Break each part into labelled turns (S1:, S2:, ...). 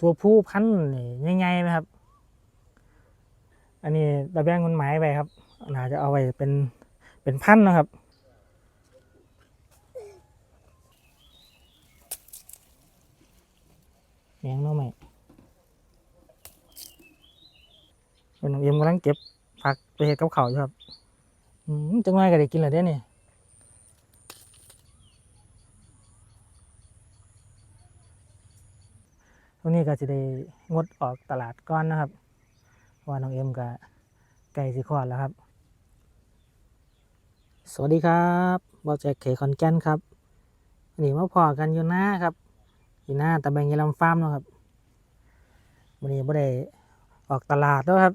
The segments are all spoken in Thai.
S1: ตัวผู้พันธุ์นี่ใหญ่ๆไหมครับ อันนี้ตะแบงมันหมายไปครับน่าจะเอาไว้เป็นเป็นพันนะครับแหงน้องใหม่เป็นน้องเอ็มกำลังเก็บผักไปเห็ดกับเขาอยู่ครับ อืมจังไงก็ได้กินเลยเด้นี่ต นี้ก็จะได้งดออกตลาดก้อนนะครับว่าน้องเอ็มก็ไก่สิคอดแล้วครับ สวัสดีครับบอแจ็คเคคอนแกนครับวันนี้มาพอกันอยู่หน้าครับ อยู่หน้าตะแบงยายลำฟาร์มนะครับวันนี้บ่ได้ออกตลาดแล้วครับ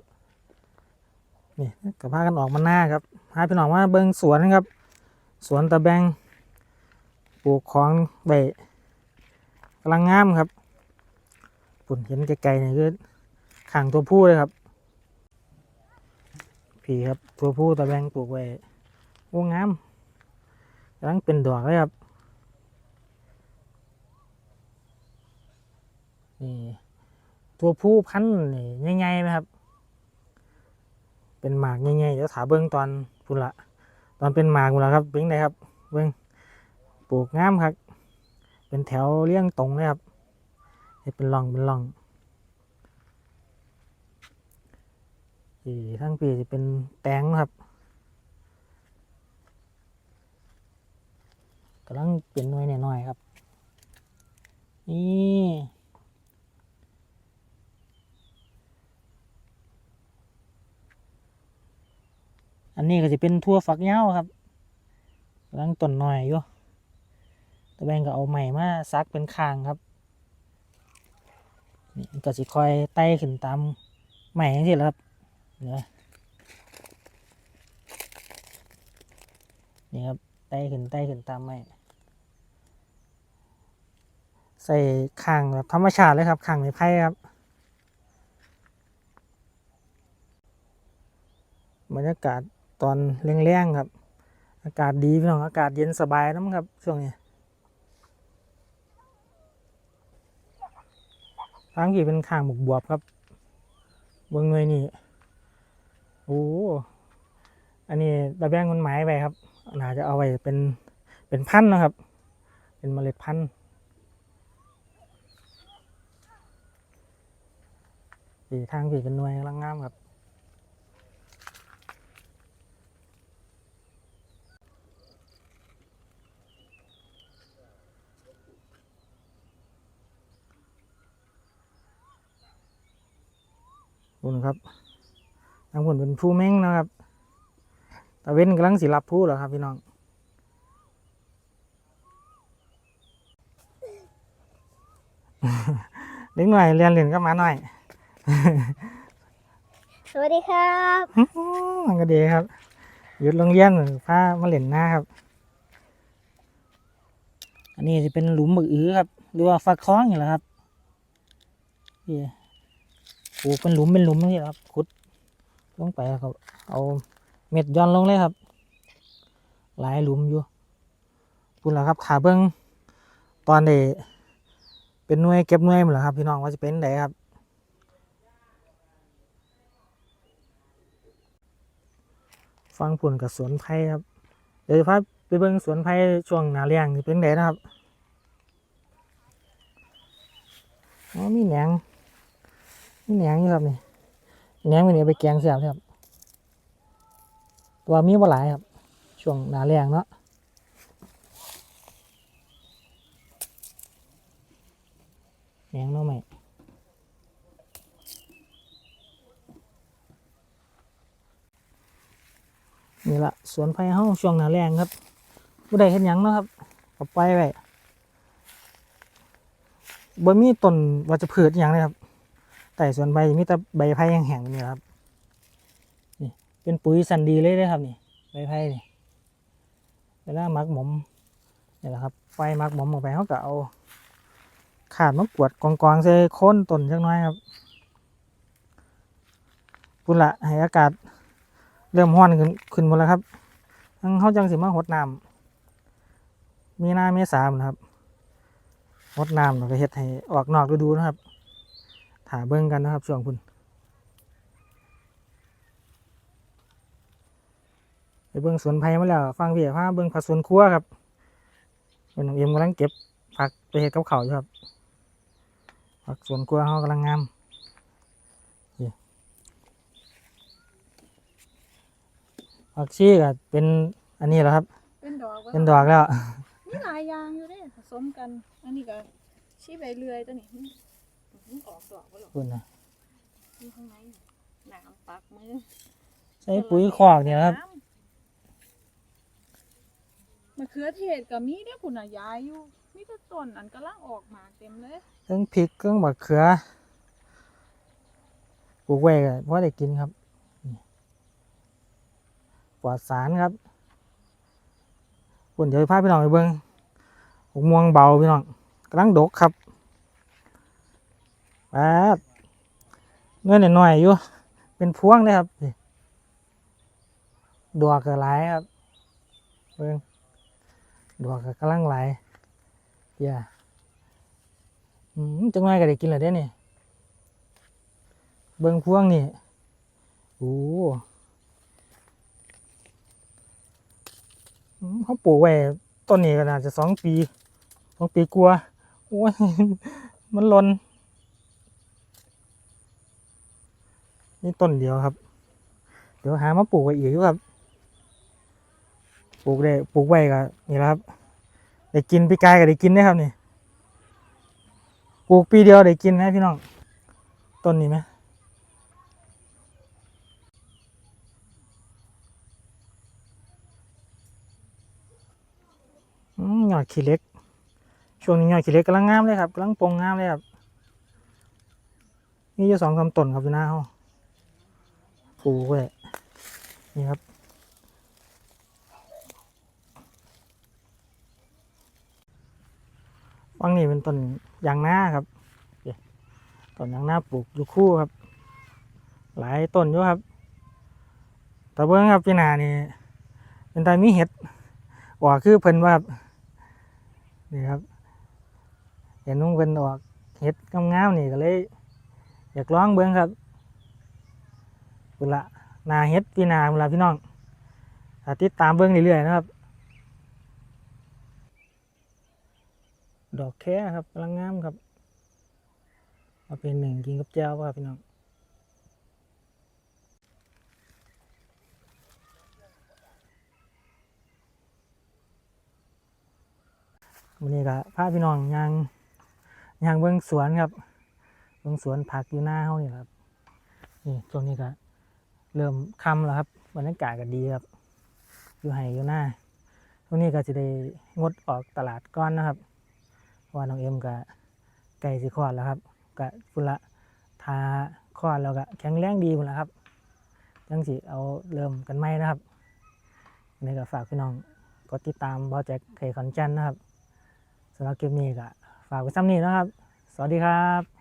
S1: นี่กับพากันออกมาหน้าครับพาพี่น้องมาเบิ่งสวนครับ สวนตะแบงปลูกของใบกำลังงามครับ ปุ่นเห็นไกลๆเนี่ยคือขังตัวผู้เลยครับ ผีครับตัวผู้ตะแบงปลูกไว้โอ้งามกำลังเป็นดอกเลยครับนี่ตัวผู้พันธุ์นี่ใหญ่ๆไหมครับ เป็นหมากใหญ่ๆเดี๋ยวถาเบิ้งตอนพุ่นละตอนเป็นหมากพุ่นละครับเป็นไงครับเบิ้งปลูกงามครับ เป็นแถวเลี้ยงตรงเลยครับ เฮ็ดเป็นร่องเป็นร่องอีทั้งปีจะเป็นแตงครับกำลังเป็นหน่วยหน่อยครับ นี่อันนี้ก็จะเป็นทั่วฝักยาครับกำลังต้นหน่อยอยู่ตะแบงก็เอาใหม่มาซักเป็นคางครับ นี่ก็จะคอยไต่ขึ้นตามใหม่ย่างที่แหละครับเนี่ยนี่ครับไต่ขึ้นไต่ขึ้นตามใหม่ใส่คางแบบธรรมชาติเลยครับคางในไผ่ครับบรรยากาศตอนแรงๆครับ อากาศดีพี่น้องอากาศเย็นสบายน้ำครับช่วงนี้ ทางขี่เป็นข้างบกบวบครับเบิ้งเลยนี่โอ้อันนี้ตะแบงคนไม้ไปครับน่าจะเอาไว้เป็นเป็นพันธุ์นะครับ เป็นเมล็ดพันธุ์สีทางสีเป็นหน่วยกำลังงามครับ คุณครับทางผลเป็นผู้แม่งนะครับตะเว้นกำลังสิรับผู้เหรอครับพี่น้องเล็กหน่อยเรียนเรียนก็มาหน่อย
S2: สวัสดีครับ
S1: มันก็ดีครับหยุดโรงเรียนพามาเล่นหน้าครับ อันนี้จะเป็นหลุมบึกอื้อครับ หรือว่าฟักคล้องอย่างไรครับนี่ ปลูกเป็นหลุมเป็นหลุมนี่ครับขุดลงไปแล้วก็เอาเม็ดย้อนลงเลยครับ หลายหลุมอยู่พูดแล้วครับขาเบิ้องตอนเดเป็นหน่วยเก็บหน่วยหมดแล้วครับ พี่น้องว่าจะเป็นไหนครับฟังผลกับสวนไผ่ครับ เดี๋ยวจะพาไปเบิ่งสวนไผ่ช่วงหนาแรงนี่เป็นไงนะครับอ๋อมีแหนง มีแหนงอยู่ครับนี่แหนงวันนี้ไปแกงเสียบครับตัวมีบ่หลายครับ ช่วงหนาแรงเนาะแหนงเนาะไหมนี่ละสวนไผ่เฮาช่วงหนาแรงครับบ่ได้เฮ็ดหยังเนาะครับก็ปล่อยไว้บ่มีต้นว่าจะพืชอย่างเลยครับ แต่สวนไผ่มีแต่ใบไผ่แห้งๆนี่ครับนี่เป็นปุ๋ยสันดีเลยเด้ครับนี่ใบไผ่นี่เวลาหมักหมมนี่แหละครับไฟหมักหมมออกไปเขาก็เอาขาดมากวดกองๆใส่โคนต้นจักน้อยครับพุ่นละให้อากาศเริ่มห้อนขึ้นขึ้นหมดแล้วครับทั้งเขาจังสิมาหดน้ำมีหน้าเมษาหมดครับหดน้ำแล้วก็เฮ็ดให้ออกนอกฤดูนะครับ ถาเบิ้งกันนะครับช่วงคุณไปเบิ้งสวนไผ่มาแล้วฟังพี่พาเบิ้งผักสวนครัวครับเป็นน้องเอ็มกำลังเก็บผักไปเฮ็ดกับข้าวอยู่ครับผักสวนครัวเขากำลังงามนี่ผักชีก็เป็นอันนี้แหละครับ
S2: เป็นดอกวะ
S1: เป็นดอกแล้ว
S2: มีหลายอย่างอยู่เด้ผสมกัน อันนี้ก็ชี้ใบเลื่อยตัวนี้ มันมันออกดอกบ่หรอก
S1: คุณนะ
S2: อยู่ข้างในน้ำปักมือ
S1: ใช้ปุ๋ยคอกเนี่ยครับ
S2: มะเขือเทศก็มีเด้อคุณน่ะยายอยู่มีแต่ต้นอันกำลังออกมาเต็มเลย
S1: เครื่องพริกเครื่องบักเขือปลูกไว้ก็เพราะได้กินครับนี่ปลอดสารครับคุณเดี๋ยวพาพี่น้องไปเบิ้งหกม่วงเบาพี่น้องกำลังดกครับแป๊บเงื่อนหน่อยๆอยู่ เป็นพวงเลยครับดอกก็หลายครับเบิ้งดอกก็กำลังไหลอย่าจังไงก็ได้กินเลยเด้นี่ เบิ่งพวงนี่โอ้เขาปลูกไว้ต้นนี้ก็น่าจะสองปีสองปีกลัวโอ้ยมันลน นี่ต้นเดียวครับ เดี๋ยวหามาปลูกไว้อีกครับ ปลูกได้ปลูกไว้ก็นี่แหละครับ ได้กินปีกายก็ได้กินได้ครับนี่ ปลูกปีเดียวได้กินนะพี่น้อง ต้นนี้ไหมอืมยอดขี้เล็ก ช่วงนี้ยอดขี้เล็กกำลังงามเลยครับกำลังปงงามเลยครับ นี่อยู่สองสามต้นครับอยู่หน้าเขาปลูกไว้นี่ครับฟังนี่เป็นต้นยางนาครับต้นยางนาปลูกอยู่คู่ครับ หลายต้นอยู่ครับแต่เบิ้งครับพี่นานี่เป็นตามีเห็ดออกคือเพิ่นว่านี่ครับเห็นนุ่งเพิ่นออกเห็ดงามๆนี่ก็เลย อยากลองเบิ้งครับ เป็นละนาเห็ดพี่นาเวลาพี่น้องติดตามเบิ้งเรื่อยๆนะครับ ดอกแค่ครับกำลังงามครับเอาเป็นหนึ่งกินกับแจ้วป่ะครับพี่น้องวันนี้ก็พาพี่น้องยางยางเบิ้งสวนครับเบิ้งสวนผักอยู่หน้าเฮานี่ครับนี่ช่วงนี้ก็ เริ่มค่ำแล้วครับบรรยากาศก็ดีครับ อยู่ไห่อยู่หน้าช่วงนี้ก็จะได้งดออกตลาดก้อนนะครับว่าน้องเอ็มก็ไก่สิคลอดแล้วครับก็พุ่นละทาคลอดแล้วก็แข็งแรงดีพุ่นละครับจังสิเอาเริ่มกันไหมนะครับในก็ฝากพี่น้องกดติดตามบอแจ็คเคยคอนจันนะครับสำหรับคลิปนี้ก็ฝากไว้ซ้ำนี้นะครับ สวัสดีครับ